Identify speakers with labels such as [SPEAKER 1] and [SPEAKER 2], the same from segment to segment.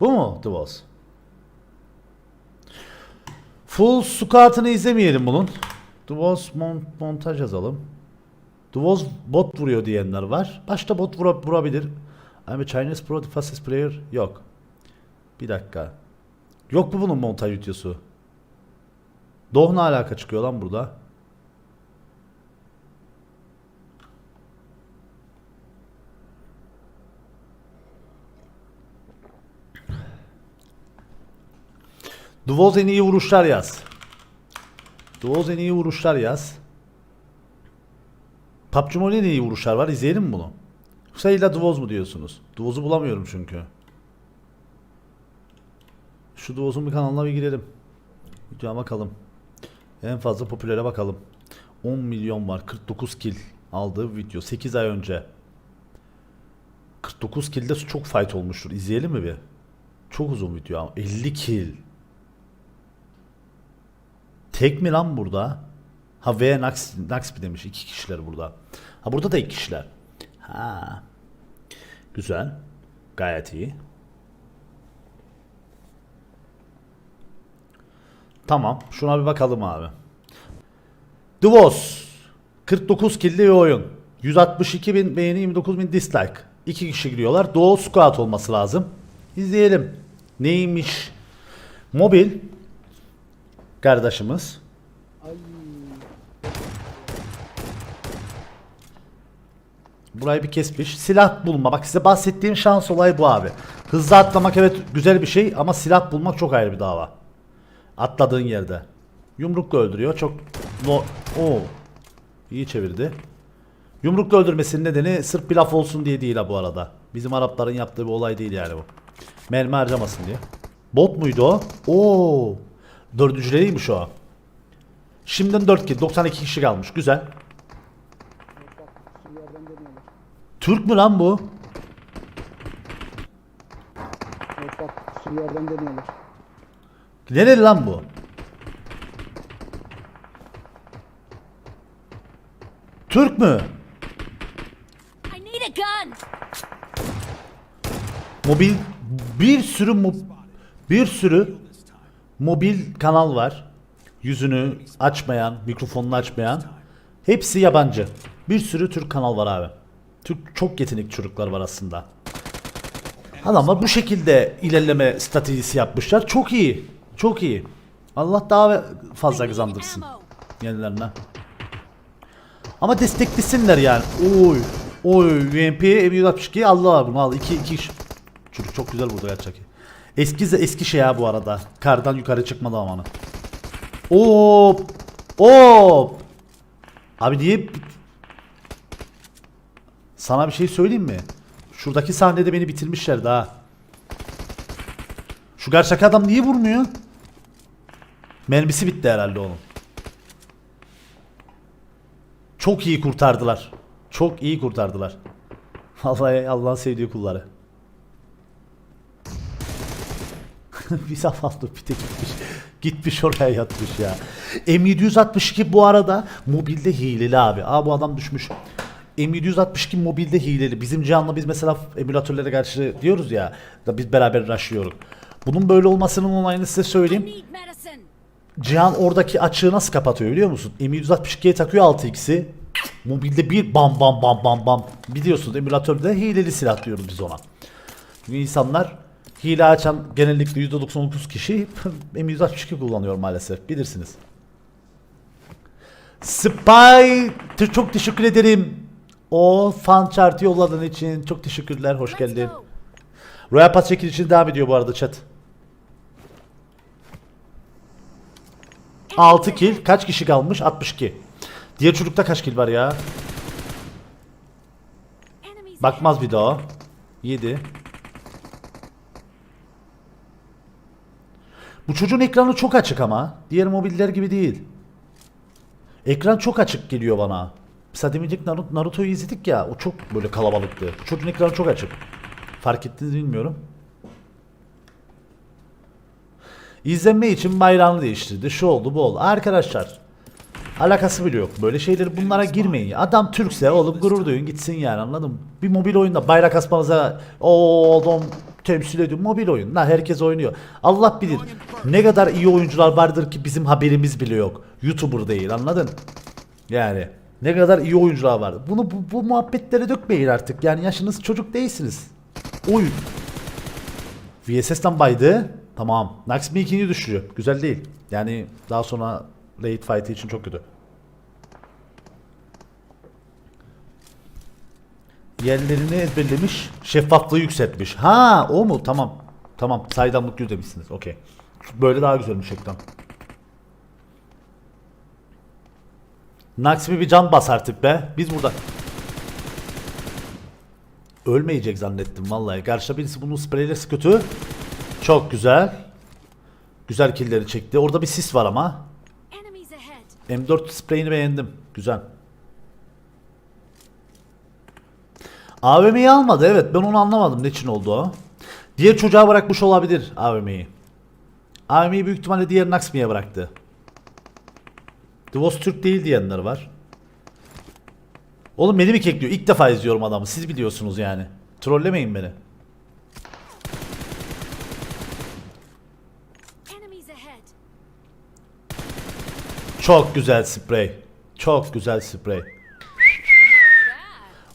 [SPEAKER 1] Bu mu The Boss? Full squat'ını izlemeyelim bunun. The Boss mon- montaj yazalım. The Boss bot vuruyor diyenler var. Başta bot vura- vurabilir. I'm a Chinese pro the fastest player. Yok. Bir dakika. Yok mu bunun montaj videosu? Doh ne alaka çıkıyor lan burada? Duvoz en iyi vuruşlar yaz. Duvoz en iyi vuruşlar yaz. PUBG Mobile en iyi vuruşlar var. İzleyelim mi bunu? Yoksa illa Duvoz mu diyorsunuz? Duvoz'u bulamıyorum çünkü. Şu Duvoz'un bir kanalına bir girelim. Videoya bakalım. En fazla popülere bakalım. 10 milyon var. 49 kill aldığı video. 8 ay önce. 49 kill'de çok fight olmuştur. İzleyelim mi bir? Çok uzun video ama. 50 kill. Tek mi lan burada? Ha V Nax bir demiş. iki kişiler burada. Ha burada da iki kişiler. Ha. Güzel. Gayet iyi. Tamam. Şuna bir bakalım abi. Duvos. 49 killi bir oyun. 162 bin beğeni 29 bin dislike. İki kişi giriyorlar. Duo squad olması lazım. İzleyelim. Neymiş? Mobil. Kardeşimiz. Burayı bir kesmiş. Silah bulma. Bak size bahsettiğim şans olayı bu abi. Hızlı atlamak evet güzel bir şey ama silah bulmak çok ayrı bir dava. Atladığın yerde. Yumrukla öldürüyor. Çok no Oo. İyi çevirdi. Yumrukla öldürmesinin nedeni sırf bir laf olsun diye değil ha bu arada. Bizim Arapların yaptığı bir olay değil yani bu. Mermi harcamasın diye. Bot muydu o? Oo. Dördüncüleriymiş o. Şimdiden 4 kill. 92 kişi kalmış. Güzel. Türk mü lan bu?
[SPEAKER 2] Bak sürü yerden deniyorlar.
[SPEAKER 1] Nereli lan bu? Türk mü?
[SPEAKER 3] I need a gun.
[SPEAKER 1] Mobil bir sürü mo- bir sürü mobil kanal var. Yüzünü açmayan, mikrofonunu açmayan. Hepsi yabancı. Bir sürü Türk kanal var abi. Türk çok yetenekli çocuklar var aslında. Adamlar bu şekilde ilerleme stratejisi yapmışlar. Çok iyi. Çok iyi. Allah daha fazla kazandırsın
[SPEAKER 3] ammo.
[SPEAKER 1] kendilerine. Ama desteklesinler yani. Oy. Oy UMP M162 Allah bunu al. 2 2 Çocuk çok güzel burada gerçek. Eski eski şey ya bu arada. Kardan yukarı çıkmadı amanı. Hop. Hop. Abi niye sana bir şey söyleyeyim mi? Şuradaki sahnede beni bitirmişler daha. Şu gerçek adam niye vurmuyor? Mermisi bitti herhalde onun. Çok iyi kurtardılar. Çok iyi kurtardılar. Vallahi Allah'ın sevdiği kulları. bir zavallı de gitmiş. Gitmiş oraya yatmış ya. M762 bu arada mobilde hileli abi. Aa bu adam düşmüş. M762 mobilde hileli. Bizim Cihan'la biz mesela emülatörlere karşı diyoruz ya. Da biz beraber rushlıyoruz. Bunun böyle olmasının olayını size söyleyeyim. Cihan oradaki açığı nasıl kapatıyor biliyor musun? M162'ye takıyor 6x'i. Mobilde bir bam bam bam bam bam. Biliyorsunuz emülatörde hileli silah diyoruz biz ona. Çünkü insanlar hile açan genellikle %99 kişi M162 kullanıyor maalesef. Bilirsiniz. Spy çok teşekkür ederim. O fan chart'ı yolladığın için çok teşekkürler. Hoş geldin. Royal Pass çekilişi devam ediyor bu arada chat. 6 kill. Kaç kişi kalmış? 62. Diğer çocukta kaç kill var ya? Bakmaz bir daha. 7. Bu çocuğun ekranı çok açık ama. Diğer mobiller gibi değil. Ekran çok açık geliyor bana. Mesela demince Naruto, Naruto'yu izledik ya. O çok böyle kalabalıktı. Bu çocuğun ekranı çok açık. Fark ettiniz bilmiyorum. İzlenme için bayrağını değiştirdi. Şu oldu bu oldu. Arkadaşlar alakası bile yok. Böyle şeyleri bunlara girmeyin. Adam Türkse oğlum gurur duyun gitsin yani anladın mı? Bir mobil oyunda bayrak asmanıza o adam temsil ediyor. Mobil oyun. La herkes oynuyor. Allah bilir. Ne kadar iyi oyuncular vardır ki bizim haberimiz bile yok. YouTuber değil anladın? Yani ne kadar iyi oyuncular var. Bunu bu, bu muhabbetlere dökmeyin artık. Yani yaşınız çocuk değilsiniz. Oyun. VSS'den baydı. Tamam. Naxmi ikinci düşürüyor. Güzel değil. Yani daha sonra late fight için çok kötü. Yerlerini ezberlemiş, şeffaflığı yükseltmiş. Ha, o mu? Tamam. Tamam. Saydamlık demişsiniz. Okey. Böyle daha güzelmiş ekran. Naxmi bir can bas artık be. Biz burada. Ölmeyecek zannettim vallahi. Karşıda birisi bunun spreylesi kötü. Çok güzel. Güzel killleri çekti. Orada bir sis var ama.
[SPEAKER 3] Enemies ahead.
[SPEAKER 1] M4 spreyini beğendim. Güzel. AVM'yi almadı evet ben onu anlamadım ne için oldu o. Diğer çocuğa bırakmış olabilir AVM'yi. AVM'yi büyük ihtimalle diğer Naxmi'ye bıraktı. Divos Türk değil diyenler var. Oğlum beni mi kekliyor? İlk defa izliyorum adamı. Siz biliyorsunuz yani. Trollemeyin beni. Çok güzel sprey. Çok güzel sprey.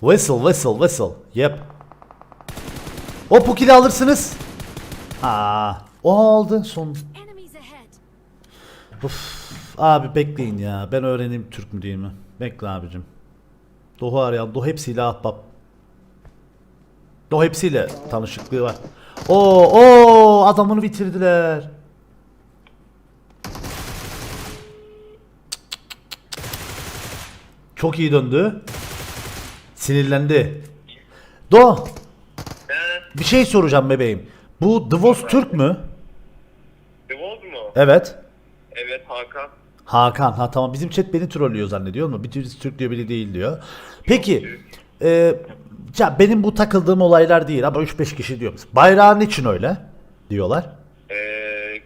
[SPEAKER 1] Whistle, whistle, whistle. Yep. O pukili alırsınız. Aa, o aldı son. Uf, abi bekleyin ya. Ben öğreneyim Türk mü değil mi? Bekle abicim. Doğu arayan, Doğu hepsiyle ahbap. Doğu hepsiyle tanışıklığı var. Oo, oo, adamını bitirdiler. Çok iyi döndü. Sinirlendi. Do, bir şey soracağım bebeğim. Bu Divos Türk mü?
[SPEAKER 4] Devoz mu?
[SPEAKER 1] Evet.
[SPEAKER 4] Evet Hakan.
[SPEAKER 1] Hakan ha tamam bizim chat beni trollüyor zannediyor mu? Bir birisi Türk diyor biri değil diyor. Peki e, ya benim bu takıldığım olaylar değil ama 3-5 kişi diyor. Bayrağın için öyle diyorlar.
[SPEAKER 4] Ee,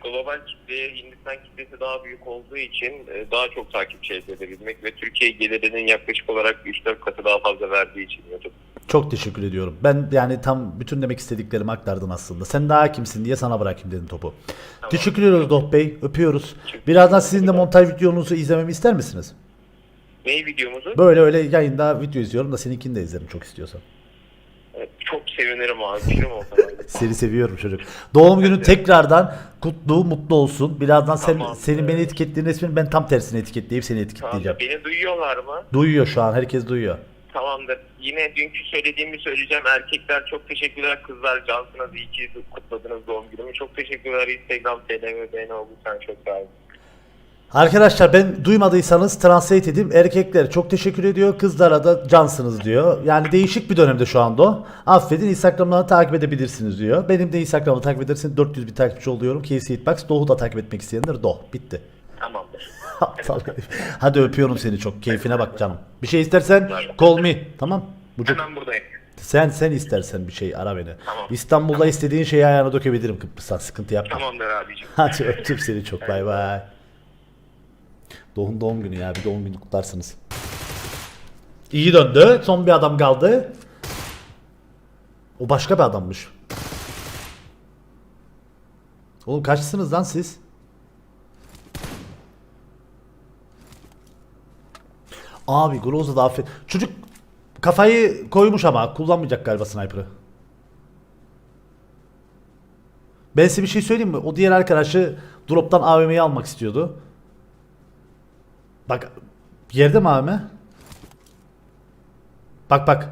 [SPEAKER 4] global kitle Hindistan kitlesi daha büyük olduğu için e, daha çok takipçi elde edebilmek ve Türkiye gelirinin yaklaşık olarak 3-4 katı daha fazla verdiği için YouTube.
[SPEAKER 1] Çok teşekkür ediyorum. Ben yani tam bütün demek istediklerimi aktardım aslında. Sen daha kimsin diye sana bırakayım dedim topu. Teşekkür ediyoruz Doh Bey. Öpüyoruz. Birazdan sizin de montaj videonuzu izlememi ister misiniz?
[SPEAKER 4] Ney videomuzu?
[SPEAKER 1] Böyle öyle yayında video izliyorum da seninkini de izlerim çok istiyorsan.
[SPEAKER 4] Çok sevinirim abi. Film olsa.
[SPEAKER 1] Seni seviyorum çocuk. Doğum günün tekrardan kutlu, mutlu olsun. Birazdan sen,
[SPEAKER 4] Tamam.
[SPEAKER 1] senin beni etiketlerin resmini ben tam tersine etiketleyip seni
[SPEAKER 4] Tamam,
[SPEAKER 1] etiketleyeceğim.
[SPEAKER 4] beni duyuyorlar mı?
[SPEAKER 1] Duyuyor şu an, herkes duyuyor.
[SPEAKER 4] Tamamdır. Yine dünkü söylediğimi söyleyeceğim. Erkekler çok teşekkürler. Kızlar cansınız. İyi ki kutladınız doğum günümü. Çok teşekkürler. Instagram, TLM, beğeni oldu. Sen çok sağ olun.
[SPEAKER 1] Arkadaşlar ben duymadıysanız translate edeyim. Erkekler çok teşekkür ediyor. Kızlara da cansınız diyor. Yani değişik bir dönemde şu anda o. Affedin Instagram'dan takip edebilirsiniz diyor. Benim de Instagram'ı takip edersin 400 bir takipçi oluyorum. KC Hitbox. Doğu da takip etmek isteyenler Doh. Bitti.
[SPEAKER 4] Tamamdır.
[SPEAKER 1] Hadi öpüyorum seni çok. Keyfine bak canım. Bir şey istersen call me. Tamam. Bucuk.
[SPEAKER 4] Hemen buradayım.
[SPEAKER 1] Sen sen istersen bir şey ara beni.
[SPEAKER 4] Tamam.
[SPEAKER 1] İstanbul'da istediğin şeyi ayağına dökebilirim Kıbrıs'tan. Sıkıntı yapma.
[SPEAKER 4] Tamamdır abicim.
[SPEAKER 1] Hadi öptüm seni çok. Bay bay. Doğum doğum günü ya. Bir doğum günü kutlarsınız. İyi döndü. Son bir adam kaldı. O başka bir adammış. Oğlum kaçsınız lan siz? Abi Groza da affet. Çocuk kafayı koymuş ama kullanmayacak galiba sniper'ı. Ben size bir şey söyleyeyim mi? O diğer arkadaşı drop'tan AVM'yi almak istiyordu. Bak yerde mi AVM? Bak bak.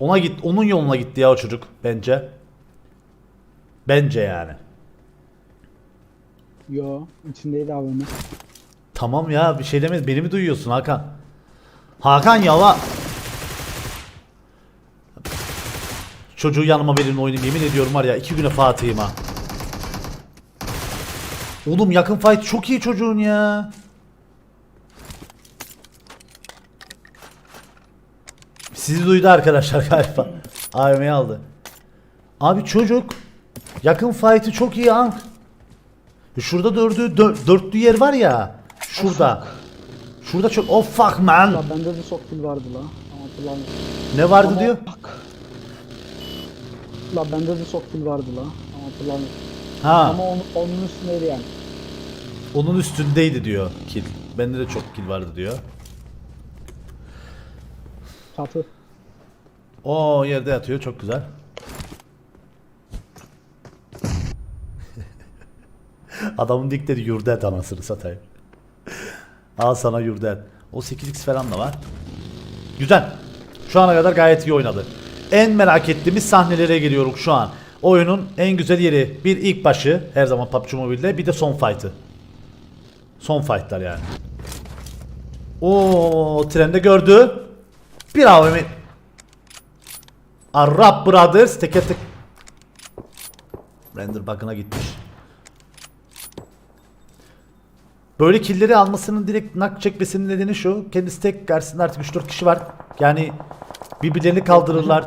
[SPEAKER 1] Ona git, onun yoluna gitti ya o çocuk bence. Bence yani.
[SPEAKER 2] Yo içindeydi AVM.
[SPEAKER 1] Tamam ya bir şey demez. Beni mi duyuyorsun Hakan? Hakan yala. Çocuğu yanıma verin oynayayım yemin ediyorum var ya iki güne Fatih'im ha. Oğlum yakın fight çok iyi çocuğun ya. Sizi duydu arkadaşlar galiba. AVM'yi aldı. Abi çocuk yakın fight'ı çok iyi an. Şurada dördü dö- dörtlü yer var ya. Şurada. Şurada çok oh fuck man.
[SPEAKER 2] Ya bende de sok kill vardı la. Ama hatırlamıyorum.
[SPEAKER 1] Ne vardı
[SPEAKER 2] Ama
[SPEAKER 1] diyor?
[SPEAKER 2] bak, La bende de çok kill vardı la. Ama hatırlamıyorum.
[SPEAKER 1] Ha
[SPEAKER 2] Ama onun, onun üstündeydi yani.
[SPEAKER 1] onun üstündeydi diyor kill. Bende de çok kill vardı diyor.
[SPEAKER 2] Çatı.
[SPEAKER 1] O yerde yatıyor çok güzel. Adamın dikleri yurdet anasını satayım. Al sana yurdet. O 8x falan da var. Güzel. Şu ana kadar gayet iyi oynadı. En merak ettiğimiz sahnelere geliyorum şu an. Oyunun en güzel yeri bir ilk başı her zaman PUBG Mobile'de bir de son fight'ı. Son fight'lar yani. O trende gördü. Bir AVM Arap Brothers teker tek Render bug'ına gitmiş. Böyle killleri almasının direkt nak çekmesinin nedeni şu. Kendisi tek karşısında artık 3-4 kişi var. Yani birbirlerini kaldırırlar.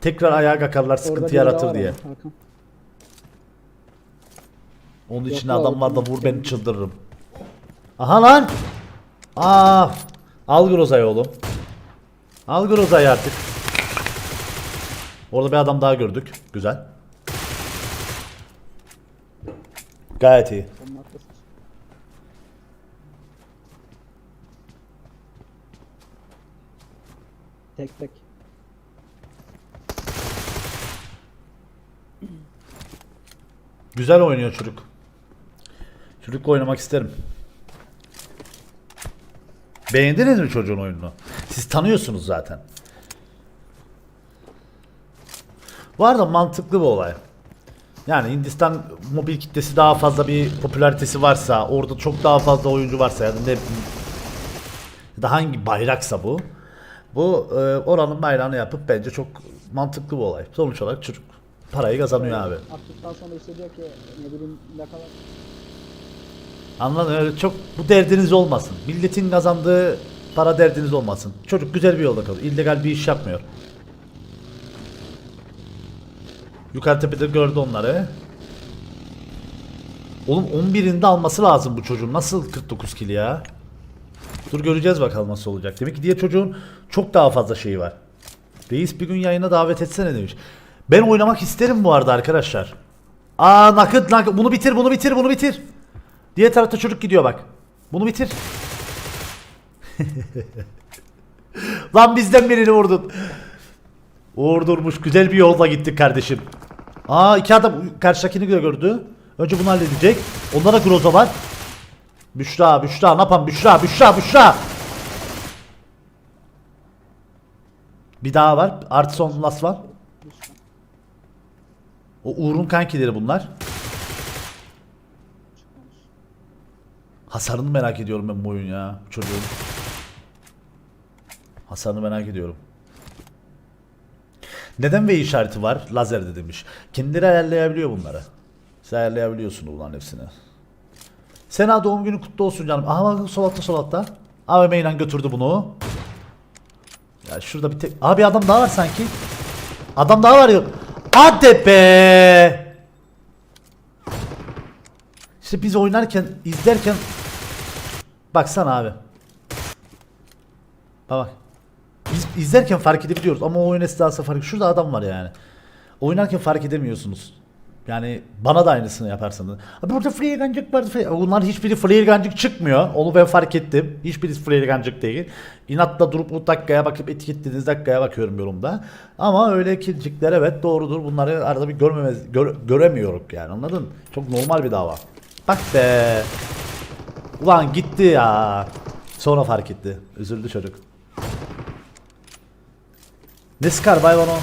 [SPEAKER 1] Tekrar ayağa kalkarlar sıkıntı yaratır diye. Onun için
[SPEAKER 2] la,
[SPEAKER 1] adam var da vur beni çıldırırım. Aha lan. Aa, al Groza'yı oğlum. Al Groza'yı artık. Orada bir adam daha gördük. Güzel. Gayet iyi.
[SPEAKER 2] Tek tek.
[SPEAKER 1] Güzel oynuyor çocuk. Çocukla oynamak isterim. Beğendiniz mi çocuğun oyununu? Siz tanıyorsunuz zaten. Var da mantıklı bir olay. Yani Hindistan mobil kitlesi daha fazla bir popülaritesi varsa, orada çok daha fazla oyuncu varsa ne ya da hangi bayraksa bu. Bu e, oranın bayrağını yapıp bence çok mantıklı bir olay. Sonuç olarak çocuk parayı kazanıyor abi.
[SPEAKER 2] Attıktan sonra ki ne bileyim ne kadar
[SPEAKER 1] Anladın öyle çok bu derdiniz olmasın. Milletin kazandığı para derdiniz olmasın. Çocuk güzel bir yolda kalıyor. İllegal bir iş yapmıyor. Yukarı tepede gördü onları. Oğlum 11'inde alması lazım bu çocuğun. Nasıl 49 kilo ya? Dur göreceğiz bakalım nasıl olacak. Demek ki diğer çocuğun çok daha fazla şeyi var. Reis bir gün yayına davet etsene demiş. Ben oynamak isterim bu arada arkadaşlar. Aa nakit nakit bunu bitir bunu bitir bunu bitir. Diğer tarafta çocuk gidiyor bak. Bunu bitir. Lan bizden birini vurdun. Uğur durmuş. Güzel bir yolda gittik kardeşim. Aa iki adam karşıdakini de gördü. Önce bunu halledecek. Onda da Groza var. Büşra, Büşra, ne yapan Büşra, Büşra, Büşra. Bir daha var. Artı son last var. O Uğur'un kankileri bunlar. Hasarını merak ediyorum ben bu oyun ya çocuğun. Hasarını merak ediyorum. Neden V işareti var? Lazerde demiş. Kendileri ayarlayabiliyor bunları. Siz ayarlayabiliyorsunuz bunların hepsini. Sena doğum günü kutlu olsun canım. Aha bak sol altta sol altta. Götürdü bunu. Ya şurada bir tek... Abi adam daha var sanki. Adam daha var yok. Hadi be. İşte biz oynarken, izlerken Baksana abi. Bak bak. Biz izlerken fark edebiliyoruz ama o oyun esnasında fark Şurada adam var yani. Oynarken fark edemiyorsunuz. Yani bana da aynısını yaparsanız. Abi burada flare gancık vardı. Flare. Bunlar hiçbiri flare gancık çıkmıyor. Onu ben fark ettim. Hiçbirisi flare gancık değil. İnatla durup bu dakikaya bakıp etiketlediğiniz dakikaya bakıyorum yorumda. Ama öyle kilcikler evet doğrudur. Bunları arada bir görmemez, gör, göremiyoruz yani anladın? Çok normal bir dava. Bak be. Ulan gitti ya. Sonra fark etti. Üzüldü çocuk. Ne sıkar bayvan o?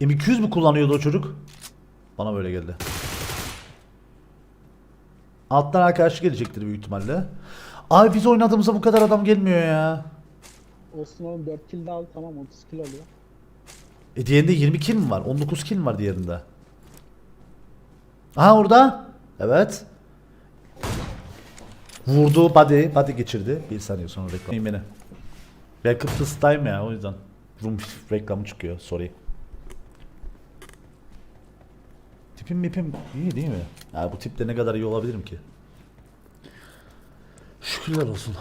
[SPEAKER 1] M200 mü kullanıyordu o çocuk? Bana böyle geldi. Alttan arkadaş gelecektir büyük ihtimalle. Abi biz oynadığımızda bu kadar adam gelmiyor ya.
[SPEAKER 2] olsun oğlum 4 kill de al tamam 30 kill oluyor.
[SPEAKER 1] E diğerinde 20 kill mi var? 19 kill mi var diğerinde? Aha orada. Evet. Vurdu body. Body geçirdi. Bir saniye sonra reklam. beni. Ben Kıbrıs'tayım ya o yüzden. Rum reklamı çıkıyor. Sorry. Tipim mipim iyi değil mi? Ya bu tipte ne kadar iyi olabilirim ki? Şükürler olsun.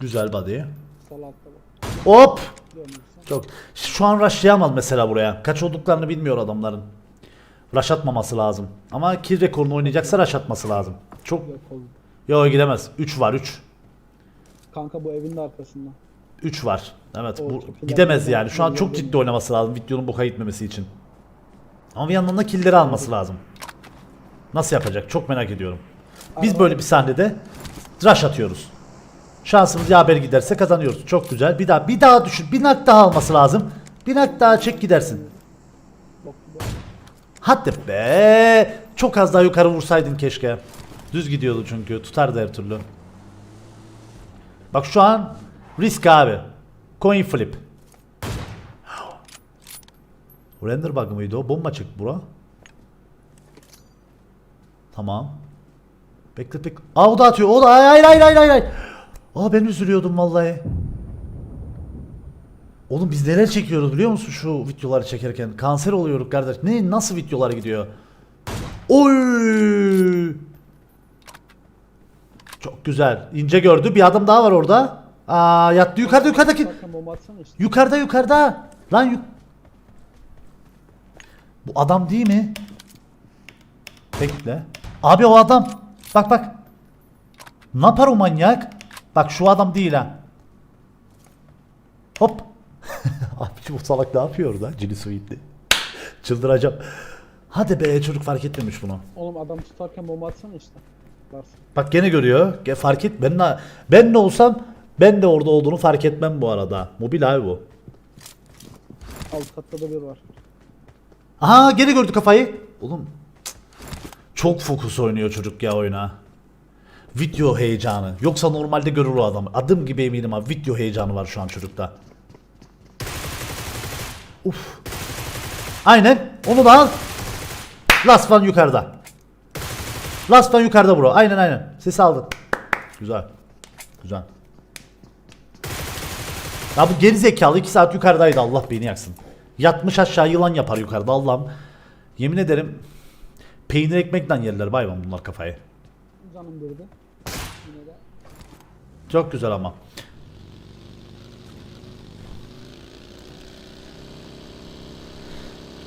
[SPEAKER 1] Güzel body. Hop. Çok. Şu an rushlayamaz mesela buraya. Kaç olduklarını bilmiyor adamların. Rush atmaması lazım. Ama kill rekorunu oynayacaksa rush atması lazım. Çok. Yo gidemez. 3 var 3.
[SPEAKER 2] Kanka bu evin de arkasında.
[SPEAKER 1] 3 var. Evet
[SPEAKER 2] O
[SPEAKER 1] bu gidemez yani. Şu an çok ciddi oynaması lazım videonun boka gitmemesi için. Ama bir yandan da killleri alması lazım. Nasıl yapacak? Çok merak ediyorum. Biz böyle bir sahnede rush atıyoruz. Şansımız yaver giderse kazanıyoruz. Çok güzel. Bir daha bir daha düşün. Bir nak daha alması lazım. Bir nak daha çek gidersin. Hadi be. Çok az daha yukarı vursaydın keşke. Düz gidiyordu çünkü. Tutardı her türlü. Bak şu an risk abi. Coin flip. Render bug mıydı o? Bomba çıktı bura. Tamam. Bekle bekle. Aa o da atıyor. O da hayır hayır hayır. hayır. Aa ben üzülüyordum vallahi. Oğlum biz neler çekiyoruz biliyor musun şu videoları çekerken? Kanser oluyoruz kardeş. Ne nasıl videolar gidiyor? Oy! Çok güzel. İnce gördü. Bir adam daha var orada. Aa yattı yukarıda yukarıdaki. Yukarıda yukarıda. Lan yuk. Bu adam değil mi? Bekle. Abi o adam. Bak bak. Ne yapar o manyak? Bak şu adam değil ha. Hop. Abi bu salak ne yapıyor orada? Cini Sweet'li. Çıldıracağım. Hadi be çocuk fark etmemiş bunu.
[SPEAKER 2] Oğlum adam tutarken bomba atsana işte. Varsın.
[SPEAKER 1] Bak gene görüyor. Ge- Fark et. Ben de, ben ne olsam ben de orada olduğunu fark etmem bu arada. Mobil abi bu.
[SPEAKER 2] Alt katta da bir var.
[SPEAKER 1] Aha gene gördü kafayı. Oğlum cık. çok fokus oynuyor çocuk ya oyuna. Video heyecanı. Yoksa normalde görür o adam. Adım gibi eminim abi. Video heyecanı var şu an çocukta. Uf. Aynen. Onu da al. Last one yukarıda. Last one yukarıda bro. Aynen aynen. Sesi aldın. Güzel. Güzel. Ya bu geri zekalı 2 saat yukarıdaydı Allah beni yaksın. Yatmış aşağı yılan yapar yukarıda Allah'ım. Yemin ederim peynir ekmekten yerler bayvan bunlar kafayı.
[SPEAKER 2] Canım de.
[SPEAKER 1] Çok güzel ama.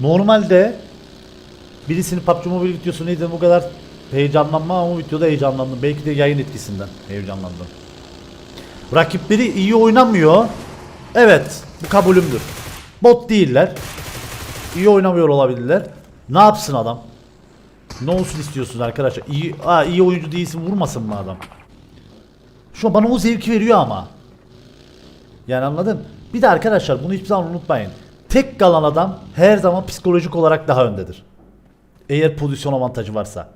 [SPEAKER 1] Normalde birisinin PUBG Mobile videosunu izledim bu kadar heyecanlanma ama bu videoda heyecanlandım. Belki de yayın etkisinden heyecanlandım. Rakipleri iyi oynamıyor. Evet, bu kabulümdür. Bot değiller. İyi oynamıyor olabilirler. Ne yapsın adam? Ne olsun istiyorsunuz arkadaşlar? İyi, aa, iyi oyuncu değilsin vurmasın mı adam? Şu an bana o zevki veriyor ama. Yani anladın? Bir de arkadaşlar bunu hiçbir zaman unutmayın. Tek kalan adam her zaman psikolojik olarak daha öndedir. Eğer pozisyon avantajı varsa.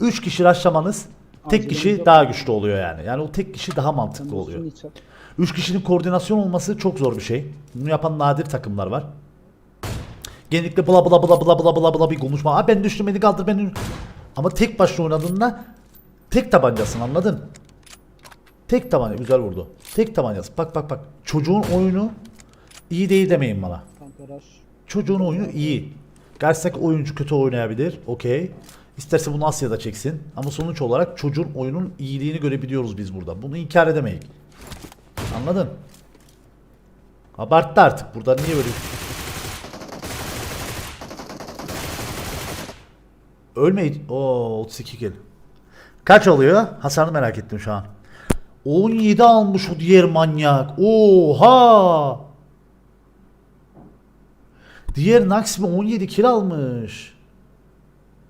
[SPEAKER 1] 3 kişi rushlamanız tek kişi daha güçlü oluyor yani. Yani o tek kişi daha mantıklı oluyor.
[SPEAKER 2] şunu içer.
[SPEAKER 1] 3 kişinin koordinasyon olması çok zor bir şey. Bunu yapan nadir takımlar var. Genellikle bla bla bla bla bla bla bla bir konuşma. Aa ben düştüm beni kaldır beni. Ama tek başına oynadığında tek tabancasın anladın? Tek tabanca güzel vurdu. Tek tabancası. Bak bak bak. Çocuğun oyunu iyi değil demeyin bana. Çocuğun oyunu iyi. Karşısındaki oyuncu kötü oynayabilir. Okey. İsterse bunu Asya'da çeksin. Ama sonuç olarak çocuğun oyunun iyiliğini görebiliyoruz biz burada. Bunu inkar edemeyiz. Anladın? Abarttı artık. Burada niye böyle... Ölmeyin. Oo 32 kill. Kaç oluyor? Hasarını merak ettim şu an. 17 almış o diğer manyak. Oha! Diğer Naxmi 17 kill almış.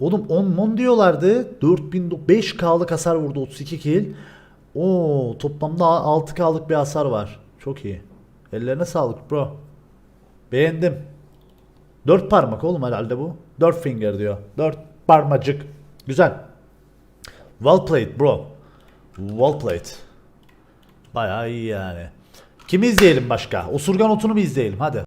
[SPEAKER 1] Oğlum 10 mon diyorlardı. 4000 5K'lık hasar vurdu 32 kill. Oo toplamda 6K'lık bir hasar var. Çok iyi. Ellerine sağlık bro. Beğendim. 4 parmak oğlum herhalde bu. 4 finger diyor. 4 parmacık. Güzel. Well played bro. Well played. Bayağı iyi yani. Kimi izleyelim başka? Osurgan otunu mu izleyelim? Hadi.